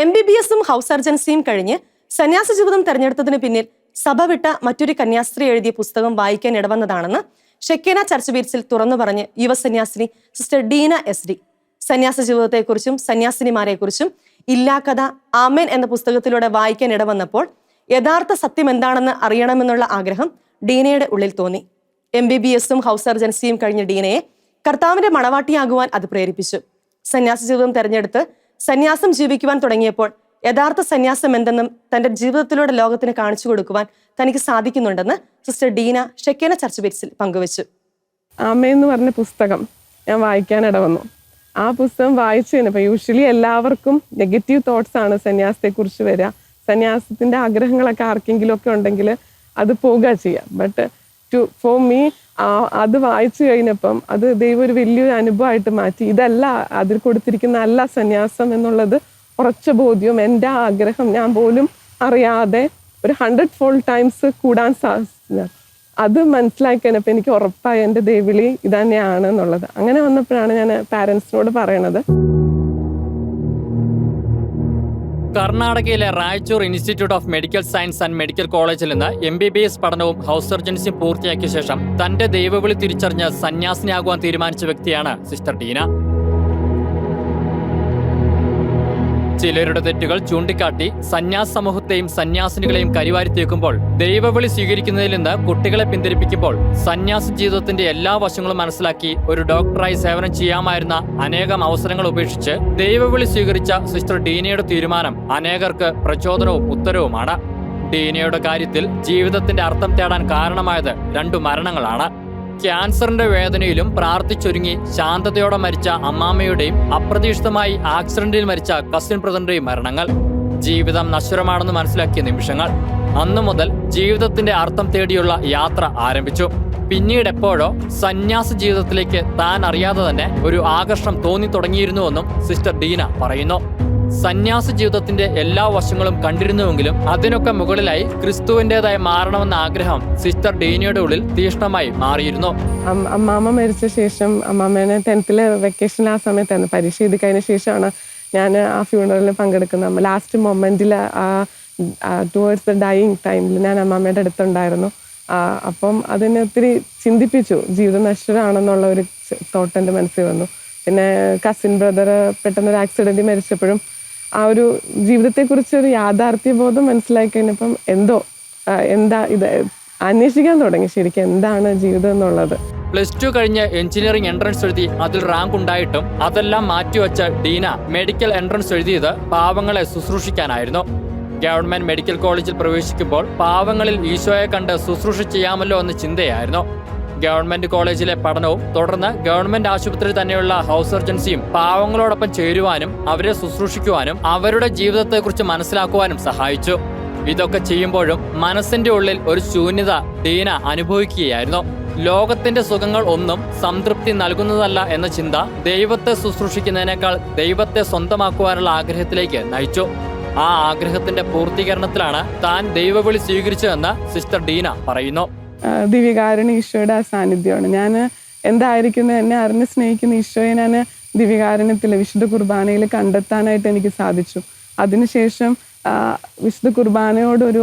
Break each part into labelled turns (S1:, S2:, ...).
S1: M B B എസും house സർജൻസിയും കഴിഞ്ഞ് സന്യാസ ജീവിതം തെരഞ്ഞെടുത്തതിന് പിന്നിൽ സഭ വിട്ട മറ്റൊരു കന്യാസ്ത്രീ എഴുതിയ പുസ്തകം വായിക്കാൻ ഇടവന്നതാണെന്ന് ഷെക്കേന ചർച്ച് ബീറ്റ്സിൽ തുറന്നു പറഞ്ഞ് യുവസന്യാസിനി സിസ്റ്റർ ഡീന എസ് ഡി. സന്യാസ ജീവിതത്തെക്കുറിച്ചും സന്യാസിനിമാരെക്കുറിച്ചും കഥ ആമേൻ എന്ന പുസ്തകത്തിലൂടെ വായിക്കാൻ ഇടവന്നപ്പോൾ യഥാർത്ഥ സത്യം എന്താണെന്ന് അറിയണമെന്നുള്ള ആഗ്രഹം ഡീനയുടെ ഉള്ളിൽ തോന്നി. എം ബി ബി എസും ഹൗസ് സർജൻസിയും കഴിഞ്ഞ ഡീനയെ കർത്താവിന്റെ മണവാട്ടിയാകുവാൻ അത് പ്രേരിപ്പിച്ചു. സന്യാസ ജീവിതം തെരഞ്ഞെടുത്ത് സന്യാസം ജീവിക്കുവാൻ തുടങ്ങിയപ്പോൾ യഥാർത്ഥ സന്യാസം എന്തെന്നും തന്റെ ജീവിതത്തിലൂടെ ലോകത്തിന് കാണിച്ചു കൊടുക്കുവാൻ തനിക്ക് സാധിക്കുന്നുണ്ടെന്ന് സിസ്റ്റർ ഡീന ഷെക്കേന ചർച്ച ബിറ്റ്സിൽ പങ്കുവച്ചു.
S2: അമ്മയെന്ന് പറഞ്ഞ പുസ്തകം ഞാൻ വായിക്കാൻ ഇടവന്നു. ആ പുസ്തകം വായിച്ചു കഴിഞ്ഞപ്പോൾ യൂഷ്വലി എല്ലാവർക്കും നെഗറ്റീവ് തോട്ട്സ് ആണ് സന്യാസത്തെക്കുറിച്ച് വരിക. സന്യാസത്തിന്റെ ആഗ്രഹങ്ങളൊക്കെ ആർക്കെങ്കിലും ഒക്കെ ഉണ്ടെങ്കിൽ അത് പോകുക ചെയ്യുക. ബട്ട് ടു ഫോർ മീ അത് വായിച്ചു കഴിഞ്ഞപ്പം അത് ദൈവം ഒരു വലിയൊരു അനുഭവമായിട്ട് മാറ്റി. ഇതല്ല അതിൽ കൊടുത്തിരിക്കുന്ന അല്ല സന്യാസം എന്നുള്ളത് ഉറച്ച ബോധ്യവും എന്റെ ആഗ്രഹം. ഞാൻ പോലും അറിയാതെ ഒരു ഹൺഡ്രഡ് ഫോൾ ടൈംസ് കൂടാൻ സാധിച്ചു അത് മനസ്സിലാക്കി കഴിഞ്ഞപ്പോൾ എനിക്ക് ഉറപ്പായി എന്റെ ദേവിളി ഇതന്നെയാണ് തന്നെയാണ് എന്നുള്ളത്. അങ്ങനെ വന്നപ്പോഴാണ് ഞാൻ പാരൻസിനോട് പറയണത്.
S3: കർണാടകയിലെ Raichur institute of medical science and medical കോളേജിൽ നിന്ന് എം ബി ബി എസ് പഠനവും ഹൗസ് സർജൻസിയും പൂർത്തിയാക്കിയ ശേഷം തന്റെ ദൈവവിളി തിരിച്ചറിഞ്ഞ് സന്യാസിനിയാകുവാൻ തീരുമാനിച്ച വ്യക്തിയാണ് സിസ്റ്റർ ഡീന ചിലരുടെ തെറ്റുകൾ ചൂണ്ടിക്കാട്ടി സന്യാസ സമൂഹത്തെയും സന്യാസിനികളെയും കരിവാരി തീർക്കുമ്പോൾ ദൈവവിളി സ്വീകരിക്കുന്നതിൽ നിന്ന് കുട്ടികളെ പിന്തിരിപ്പിക്കുമ്പോൾ സന്യാസ ജീവിതത്തിന്റെ എല്ലാ വശങ്ങളും മനസ്സിലാക്കി ഒരു ഡോക്ടറായി സേവനം ചെയ്യാമായിരുന്ന അനേകം അവസരങ്ങൾ ഉപേക്ഷിച്ച് ദൈവവിളി സ്വീകരിച്ച സിസ്റ്റർ ഡീനയുടെ തീരുമാനം അനേകർക്ക് പ്രചോദനവും ഉത്തരവുമാണ്. ഡീനയുടെ കാര്യത്തിൽ ജീവിതത്തിന്റെ അർത്ഥം തേടാൻ കാരണമായത് രണ്ടു മരണങ്ങളാണ്. ക്യാൻസറിന്റെ വേദനയിലും പ്രാർത്ഥിച്ചൊരുങ്ങി ശാന്തതയോടെ മരിച്ച അമ്മാമ്മയുടെയും അപ്രതീക്ഷിതമായി ആക്സിഡന്റിൽ മരിച്ച കസിൻ ബ്രദറിന്റെയും മരണങ്ങൾ. ജീവിതം നശ്വരമാണെന്ന് മനസ്സിലാക്കിയ നിമിഷങ്ങൾ. അന്നു മുതൽ ജീവിതത്തിന്റെ അർത്ഥം തേടിയുള്ള യാത്ര ആരംഭിച്ചു. പിന്നീട് എപ്പോഴോ സന്യാസ ജീവിതത്തിലേക്ക് താൻ അറിയാതെ തന്നെ ഒരു ആകർഷണം തോന്നി തുടങ്ങിയിരുന്നുവെന്നും സിസ്റ്റർ ഡീന പറയുന്നു. സന്യാസ ജീവിതത്തിന്റെ എല്ലാ വശങ്ങളും കണ്ടിരുന്നുവെങ്കിലും അതിനൊക്കെ മുകളിലായി ക്രിസ്തുവിന്റേതായി മാറണമെന്ന ആഗ്രഹം സിസ്റ്റർ ഡീനിയുടെ ഉള്ളിൽ തീഷ്ണമായി മാറിയിരുന്നു.
S2: അമ്മാമ്മ മരിച്ച ശേഷം അമ്മാമ്മേനെ ടെൻത്തിലെ വെക്കേഷൻ ആ സമയത്തായിരുന്നു. പരീക്ഷ കഴിഞ്ഞ ശേഷമാണ് ഞാൻ ആ ഫ്യൂണറലിൽ പങ്കെടുക്കുന്നത്. ലാസ്റ്റ് മൊമെന്റിൽ ടുവേർഡ്സ് ദ ഡൈയിങ് ടൈമിൽ ഞാൻ അമ്മാമ്മയുടെ അടുത്തുണ്ടായിരുന്നു. ആ, അപ്പം അതിനെ ഒത്തിരി ചിന്തിപ്പിച്ചു. ജീവിതം നശ്വരാണെന്നുള്ള ഒരു തോട്ട് എന്റെ മനസ്സിൽ വന്നു. പിന്നെ കസിൻ ബ്രദർ പെട്ടെന്ന് ഒരു ആക്സിഡന്റിൽ മരിച്ചപ്പോഴും ആ ഒരു ജീവിതത്തെക്കുറിച്ച് ഒരു യാഥാർത്ഥ്യബോധം മനസ്സിലാക്കി കഴിഞ്ഞപ്പം എന്തോ എന്താ ഇത് അന്വേഷിക്കാൻ തുടങ്ങി ശരിക്കും എന്താണ് ജീവിതം എന്നുള്ളത്.
S3: പ്ലസ് ടു കഴിഞ്ഞ് എഞ്ചിനീയറിംഗ് എൻട്രൻസ് എഴുതി അതിൽ റാങ്ക് ഉണ്ടായിട്ടും അതെല്ലാം മാറ്റിവെച്ച ഡീന മെഡിക്കൽ എൻട്രൻസ് എഴുതിയത് പാവങ്ങളെ ശുശ്രൂഷിക്കാനായിരുന്നു. ഗവൺമെന്റ് മെഡിക്കൽ കോളേജിൽ പ്രവേശിക്കുമ്പോൾ പാവങ്ങളിൽ ഈശോയെ കണ്ട് ശുശ്രൂഷ ചെയ്യാമല്ലോ എന്ന ചിന്തയായിരുന്നു. ഗവൺമെന്റ് കോളേജിലെ പഠനവും തുടർന്ന് ഗവൺമെന്റ് ആശുപത്രി തന്നെയുള്ള ഹൗസ് സർജൻസിയും പാവങ്ങളോടൊപ്പം ചേരുവാനും അവരെ ശുശ്രൂഷിക്കുവാനും അവരുടെ ജീവിതത്തെക്കുറിച്ച് മനസ്സിലാക്കുവാനും സഹായിച്ചു. ഇതൊക്കെ ചെയ്യുമ്പോഴും മനസ്സിന്റെ ഉള്ളിൽ ഒരു ശൂന്യത ഡീന അനുഭവിക്കുകയായിരുന്നു. ലോകത്തിന്റെ സുഖങ്ങൾ ഒന്നും സംതൃപ്തി നൽകുന്നതല്ല എന്ന ചിന്ത ദൈവത്തെ ശുശ്രൂഷിക്കുന്നതിനേക്കാൾ ദൈവത്തെ സ്വന്തമാക്കുവാനുള്ള ആഗ്രഹത്തിലേക്ക് നയിച്ചു. ആ ആഗ്രഹത്തിന്റെ പൂർത്തീകരണത്തിലാണ് താൻ ദൈവവിളി സ്വീകരിച്ചതെന്ന് സിസ്റ്റർ ഡീന പറയുന്നു.
S2: ആ, ഈശോയുടെ ആ സാന്നിധ്യമാണ്. ഞാൻ എന്തായിരിക്കുന്നു എന്നെ അറിഞ്ഞ് സ്നേഹിക്കുന്ന ഈശോയെ ഞാൻ ദിവ്യകാരണത്തിൽ വിശുദ്ധ കുർബാനയിൽ കണ്ടെത്താനായിട്ട് എനിക്ക് സാധിച്ചു. അതിനുശേഷം വിശുദ്ധ കുർബാനയോടൊരു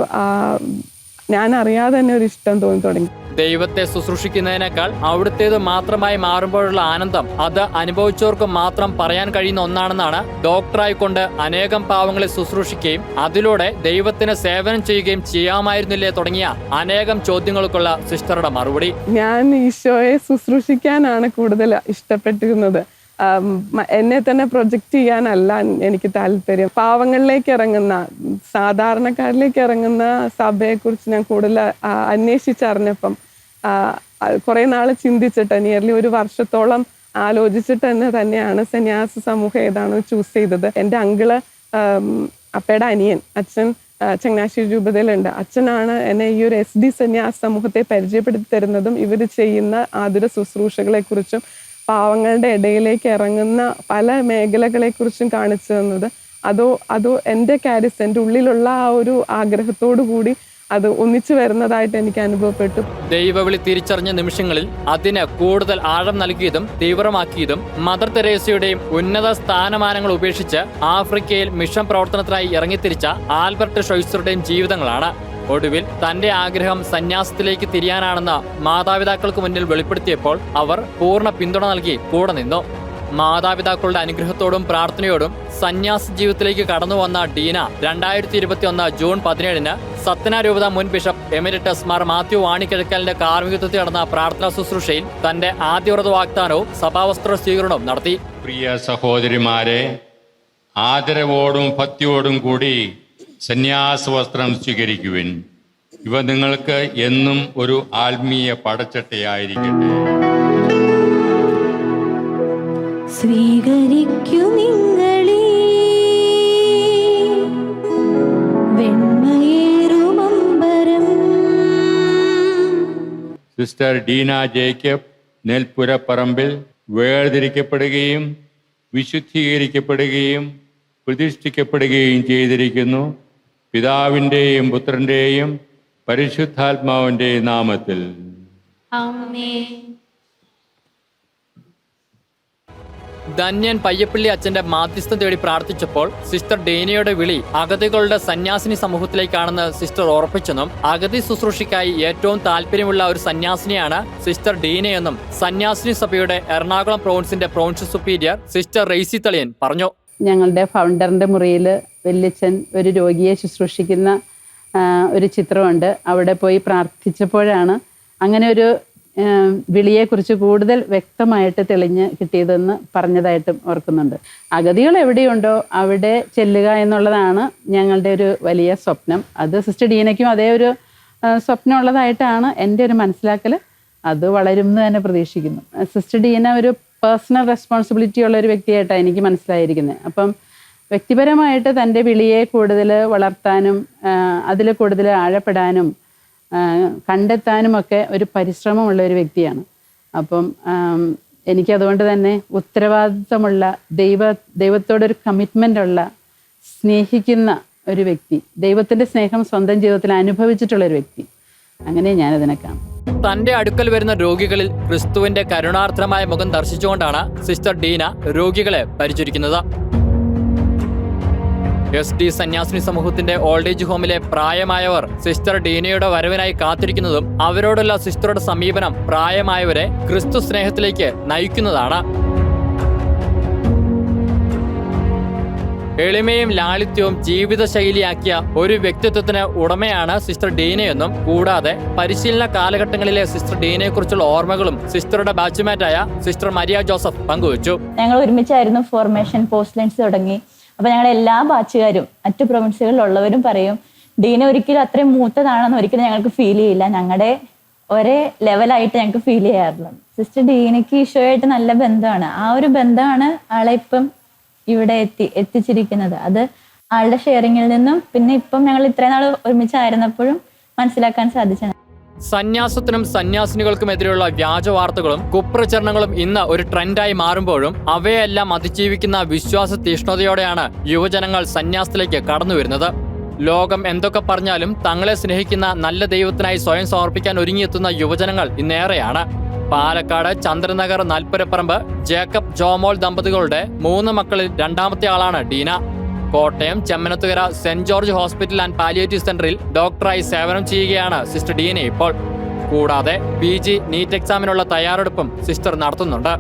S2: ഞാൻ അറിയാതെ തന്നെ ഒരു ഇഷ്ടം തോന്നി തുടങ്ങി.
S3: ദൈവത്തെ ശുശ്രൂഷിക്കുന്നതിനേക്കാൾ അവിടുത്തേത് മാത്രമായി മാറുമ്പോഴുള്ള ആനന്ദം അത് അനുഭവിച്ചവർക്ക് മാത്രം പറയാൻ കഴിയുന്ന ഒന്നാണെന്നാണ് ഡോക്ടറായിക്കൊണ്ട് അനേകം പാവങ്ങളെ ശുശ്രൂഷിക്കുകയും അതിലൂടെ ദൈവത്തിന് സേവനം ചെയ്യുകയും ചെയ്യാമായിരുന്നില്ലേ തുടങ്ങിയ അനേകം ചോദ്യങ്ങൾക്കുള്ള സിസ്റ്ററുടെ മറുപടി.
S2: ഞാൻ ഈശോയെ ശുശ്രൂഷിക്കാനാണ് കൂടുതൽ ഇഷ്ടപ്പെട്ടിരുന്നത്. എന്നെ തന്നെ പ്രൊജക്റ്റ് ചെയ്യാനല്ല എനിക്ക് താല്പര്യം. പാവങ്ങളിലേക്ക് ഇറങ്ങുന്ന സാധാരണക്കാരിലേക്ക് ഇറങ്ങുന്ന സഭയെക്കുറിച്ച് ഞാൻ കൂടുതൽ അന്വേഷിച്ചറിഞ്ഞപ്പം കുറേ നാൾ ചിന്തിച്ചിട്ട് നിയർലി ഒരു വർഷത്തോളം ആലോചിച്ചിട്ട് തന്നെ തന്നെയാണ് സന്യാസ സമൂഹം ഏതാണോ ചൂസ് ചെയ്തത്. എന്റെ അങ്കിൾ അപ്പയുടെ അനിയൻ അച്ഛൻ ചങ്ങനാശ്ശേരി രൂപതയിലുണ്ട്. അച്ഛനാണ് എന്നെ ഈ ഒരു എസ് ഡി സന്യാസ സമൂഹത്തെ പരിചയപ്പെടുത്തി തരുന്നതും ഇവർ ചെയ്യുന്ന ആതുര ശുശ്രൂഷകളെ കുറിച്ചും പാവങ്ങളുടെ ഇടയിലേക്ക് ഇറങ്ങുന്ന പല മേഖലകളെ കുറിച്ചും കാണിച്ചു തന്നത്. അതോ അതോ എന്റെ കാരിസ് എന്റെ ഉള്ളിലുള്ള ആ ഒരു ആഗ്രഹത്തോടു കൂടി അത് ഒന്നിച്ചു വരുന്നതായിട്ട് എനിക്ക് അനുഭവപ്പെട്ടു.
S3: ദൈവവിളി തിരിച്ചറിഞ്ഞ നിമിഷങ്ങളിൽ അതിന് കൂടുതൽ ആഴം നൽകിയതും തീവ്രമാക്കിയതും മദർ തെരേസയുടെയും ഉന്നത സ്ഥാനമാനങ്ങൾ ഉപേക്ഷിച്ച് ആഫ്രിക്കയിൽ മിഷൻ പ്രവർത്തനത്തിനായി ഇറങ്ങിത്തിരിച്ച ആൽബർട്ട് ഷൊയ്സറുടെയും ജീവിതങ്ങളാണ്. ഒടുവിൽ തന്റെ ആഗ്രഹം സന്യാസത്തിലേക്ക് തിരിയാനാണെന്ന് മാതാപിതാക്കൾക്ക് മുന്നിൽ വെളിപ്പെടുത്തിയപ്പോൾ അവർ പൂർണ പിന്തുണ നൽകി കൂടെ നിന്നു. മാതാപിതാക്കളുടെ അനുഗ്രഹത്തോടും പ്രാർത്ഥനയോടും സന്യാസ ജീവിതത്തിലേക്ക് കടന്നു വന്ന ഡീന രണ്ടായിരത്തി ഇരുപത്തി ഒന്ന് ജൂൺ പതിനേഴിന് സത്യനാരൂപത മുൻ ബിഷപ്പ് എമിരിറ്റസ് മാർ മാത്യു വാണിക്കിഴക്കലിന്റെ കാർമ്മികത്വത്തിൽ നടന്ന പ്രാർത്ഥനാ ശുശ്രൂഷയിൽ തന്റെ ആദ്യ വ്രത വാഗ്ദാനവും സഭാവസ്ത്ര സ്വീകരണവും നടത്തി.
S4: പ്രിയ സഹോദരിമാരെ ആദരവോടും ഭക്തിയോടും കൂടി സന്യാസ വസ്ത്രം സ്വീകരിക്കുവിൻ. ഇവ നിങ്ങൾക്ക് എന്നും ഒരു ആത്മീയ പടച്ചട്ടയായിരിക്കട്ടെ
S5: സ്വീകരിക്കൂ നിങ്ങളീ.
S4: സിസ്റ്റർ ഡീന ജേക്കബ് നെൽപ്പുരപ്പറമ്പിൽ വേർതിരിക്കപ്പെടുകയും വിശുദ്ധീകരിക്കപ്പെടുകയും പ്രതിഷ്ഠിക്കപ്പെടുകയും ചെയ്തിരിക്കുന്നു. പിതാവിന്റെയും പുത്രന്റെയും പരിശുദ്ധാത്മാവിന്റെയും നാമത്തിൽ.
S3: ധന്യൻ പയ്യപ്പള്ളി അച്ഛന്റെ മാധ്യസ്ഥം തേടി പ്രാർത്ഥിച്ചപ്പോൾ സിസ്റ്റർ ഡേനിയുടെ വിളി അഗതികളുടെ സന്യാസിനി സമൂഹത്തിലേക്കാണെന്ന് സിസ്റ്റർ ഉറപ്പിച്ചെന്നും അഗതി ശുശ്രൂഷയ്ക്കായി ഏറ്റവും താല്പര്യമുള്ള ഒരു സന്യാസിനിയാണ് സിസ്റ്റർ ഡീനയെന്നും സന്യാസിനി സഭയുടെ എറണാകുളം പ്രോവിൻസിന്റെ പ്രോൺസ് സുപ്പീരിയർ സിസ്റ്റർ റെയ്സി തളിയൻ പറഞ്ഞു.
S6: ഞങ്ങളുടെ ഫൗണ്ടറിന്റെ മുറിയിൽ വല്യച്ഛൻ ഒരു രോഗിയെ ശുശ്രൂഷിക്കുന്ന ഒരു ചിത്രമുണ്ട്. അവിടെ പോയി പ്രാർത്ഥിച്ചപ്പോഴാണ് അങ്ങനെ ഒരു വിളിയെക്കുറിച്ച് കൂടുതൽ വ്യക്തമായിട്ട് തെളിഞ്ഞ് കിട്ടിയതെന്ന് പറഞ്ഞതായിട്ടും ഓർക്കുന്നുണ്ട്. അഗതികൾ എവിടെയുണ്ടോ അവിടെ ചെല്ലുക എന്നുള്ളതാണ് ഞങ്ങളുടെ ഒരു വലിയ സ്വപ്നം. അത് സിസ്റ്റർ ഡീനയ്ക്കും അതേ ഒരു സ്വപ്നം ഉള്ളതായിട്ടാണ് എന്റെ ഒരു മനസ്സിലാക്കൽ അത് വളരും എന്ന് തന്നെ പ്രതീക്ഷിക്കുന്നു. സിസ്റ്റർ ഡീന ഒരു പേഴ്സണൽ റെസ്പോൺസിബിലിറ്റി ഉള്ള ഒരു വ്യക്തിയായിട്ടാണ് എനിക്ക് മനസ്സിലായിരിക്കുന്നത്. അപ്പം വ്യക്തിപരമായിട്ട് തന്റെ വിളിയെ കൂടുതൽ വളർത്താനും അതിൽ കൂടുതൽ ആഴപ്പെടാനും കണ്ടെത്താനുമൊക്കെ ഒരു പരിശ്രമമുള്ള ഒരു വ്യക്തിയാണ്. അപ്പം എനിക്കതുകൊണ്ട് തന്നെ ഉത്തരവാദിത്തമുള്ള ദൈവ ദൈവത്തോടൊരു കമ്മിറ്റ്മെന്റ് ഉള്ള സ്നേഹിക്കുന്ന ഒരു വ്യക്തി ദൈവത്തിന്റെ സ്നേഹം സ്വന്തം ജീവിതത്തിൽ അനുഭവിച്ചിട്ടുള്ള ഒരു വ്യക്തി. അങ്ങനെ ഞാനതിനെ കാണും.
S3: തന്റെ അടുക്കൽ വരുന്ന രോഗികളിൽ ക്രിസ്തുവിന്റെ കരുണാർത്ഥമായ മുഖം ദർശിച്ചുകൊണ്ടാണ് സിസ്റ്റർ ഡീന രോഗികളെ പരിചരിക്കുന്നത്. എസ് ഡി സന്യാസിനി സമൂഹത്തിന്റെ ഓൾഡ് ഏജ് ഹോമിലെ പ്രായമായവർ സിസ്റ്റർ ഡീനയുടെ വരവിനായി കാത്തിരിക്കുന്നതും അവരോടുള്ള സിസ്റ്ററുടെ സമീപനം പ്രായമായവരെ ക്രിസ്തു സ്നേഹത്തിലേക്ക് നയിക്കുന്നതാണ്. എളിമയും ലാളിത്യവും ജീവിതശൈലിയാക്കിയ ഒരു വ്യക്തിത്വത്തിന് ഉടമയാണ് സിസ്റ്റർ ഡീനയെന്നും കൂടാതെ പരിശീലന കാലഘട്ടങ്ങളിലെ സിസ്റ്റർ ഡീനയെക്കുറിച്ചുള്ള ഓർമ്മകളും സിസ്റ്ററുടെ ബാച്ച്മേറ്റായ സിസ്റ്റർ മരിയ ജോസഫ് പങ്കുവച്ചു.
S5: ഞങ്ങൾ ഒരുമിച്ചായിരുന്നു ഫോർമേഷൻ പോസ്റ്റ് ലൈൻസ് തുടങ്ങി. അപ്പൊ ഞങ്ങളുടെ എല്ലാ ബാച്ചുകാരും മറ്റു പ്രൊവിൻസുകളിലുള്ളവരും പറയും ഡീന ഒരിക്കലും അത്രയും മൂത്തതാണെന്ന് ഒരിക്കലും ഞങ്ങൾക്ക് ഫീൽ ചെയ്യില്ല. ഞങ്ങളുടെ ഒരേ ലെവലായിട്ട് ഞങ്ങൾക്ക് ഫീൽ ചെയ്യാറുള്ളൂ. സിസ്റ്റർ ഡീനയ്ക്ക് ഈശോയായിട്ട് നല്ല ബന്ധമാണ്. ആ ഒരു ബന്ധമാണ് ആളെ ഇപ്പം ഇവിടെ എത്തി എത്തിച്ചിരിക്കുന്നത്. അത് ആളുടെ ഷെയറിങ്ങിൽ നിന്നും പിന്നെ ഇപ്പം ഞങ്ങൾ ഇത്രയും നാൾ ഒരുമിച്ചായിരുന്നപ്പോഴും മനസ്സിലാക്കാൻ സാധിച്ചത്
S3: സന്യാസത്തിനും സന്യാസിനികൾക്കുമെതിരെയുള്ള വ്യാജ വാർത്തകളും കുപ്രചരണങ്ങളും ഇന്ന് ഒരു ട്രെൻഡായി മാറുമ്പോഴും അവയെല്ലാം അതിജീവിക്കുന്ന വിശ്വാസ തീഷ്ണതയോടെയാണ് യുവജനങ്ങൾ സന്യാസത്തിലേക്ക് കടന്നു വരുന്നത്. ലോകം എന്തൊക്കെ പറഞ്ഞാലും തങ്ങളെ സ്നേഹിക്കുന്ന നല്ല ദൈവത്തിനായി സ്വയം സമർപ്പിക്കാൻ ഒരുങ്ങിയെത്തുന്ന യുവജനങ്ങൾ ഇന്നേറെയാണ്. പാലക്കാട് ചന്ദ്രനഗർ നൽപ്പുരപ്പറമ്പ് ജേക്കബ് ജോമോൾ ദമ്പതികളുടെ മൂന്ന് മക്കളിൽ രണ്ടാമത്തെ ആളാണ് Deena. Kottayam Chemmanathukara Saint George Hospital and Palliative സെന്ററിൽ ഡോക്ടറായി സേവനം ചെയ്യുകയാണ് സിസ്റ്റർ ഡീന ഇപ്പോൾ. കൂടാതെ പി ജി നീറ്റ് എക്സാമിനുള്ള തയ്യാറെടുപ്പും സിസ്റ്റർ നടത്തുന്നുണ്ട്.